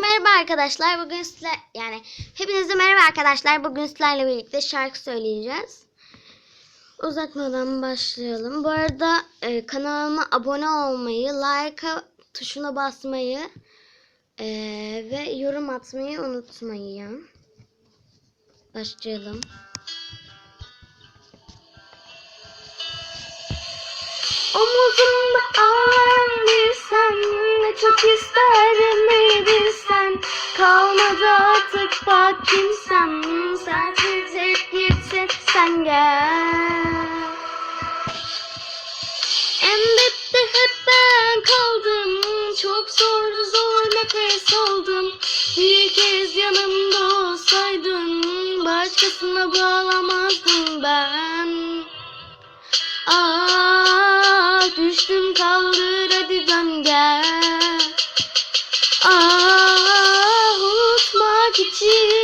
merhaba arkadaşlar. Bugün sizler yani hepinize merhaba arkadaşlar. Bugün sizlerle birlikte şarkı söyleyeceğiz. Uzatmadan başlayalım. Bu arada e, kanalıma abone olmayı, like tuşuna basmayı e, ve yorum atmayı unutmayın. Başlayalım. Omuzumda ağlayan sen gel. Dipte hep ben kaldım. Çok zor zor nefes aldım. Bir kez yanımda olsaydın Başkasına bağlamazdım ben. Ah düştüm kaldır hadi dön gel. Ah unutmak için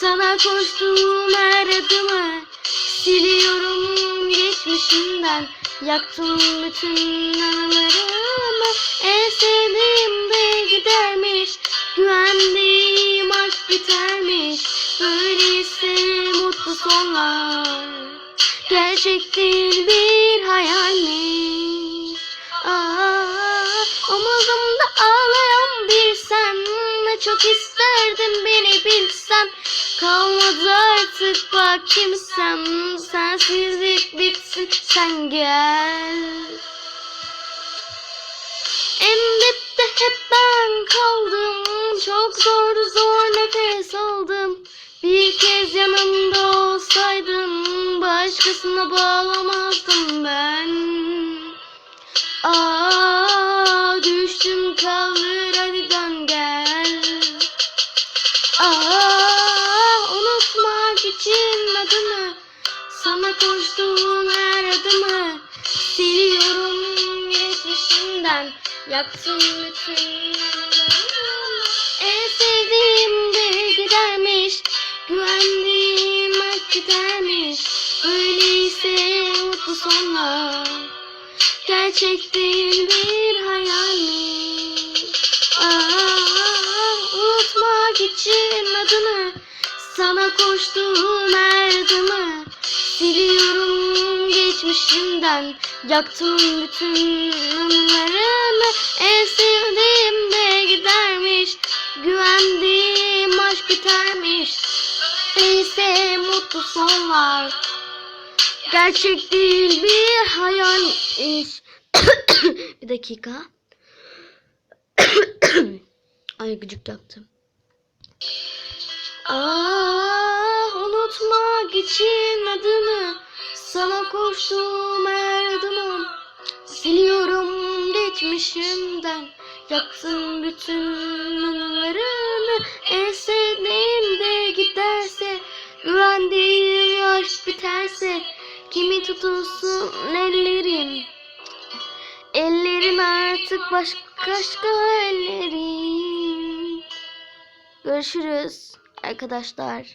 Sana koştuğum her adımı Siliyorum geçmişimden Yaktım bütün anılarımı En sevdiğim de gidermiş. Güvendiğim aşk bitermiş Böyleyse mutlu sonlar. Gerçek değil bir hayalmiş. Aa, Omuzumda ağlayan bir sen. Çok isterdim beni bilsen Kalmadı artık. Bak kimsem Sensizlik bitsin. Sen gel. En hep ben kaldım. Çok zor zor nefes aldım. Bir kez yanımda olsaydın Başkasına bağlamazdım ben. Aa düştüm kaldır hadi dön gel. Aa Sana koştuğum her adımı Siliyorum geçmişimden Yaktım bütün En sevdiğim de gidermiş Güvendiğim hak gidermiş. Öyleyse mutlu sonlar Gerçek değil bir Sana koştuğum her adımı Siliyorum geçmişimden Yaktım bütün anılarımı En sevdiğim de gidermiş Güvendiğim aşk bitermiş Neyse mutlu sonlar Gerçek değil bir hayal iş. bir dakika. Ay gıcık yaptım. Ah unutmak için adını Sana koştuğum her adımı. Siliyorum geçmişimden Yaktım bütün anılarını En sevdiğim de giderse Güvendiğim aşk biterse Kimi tutulsun ellerim? Ellerim artık başka başka ellerim. Görüşürüz arkadaşlar.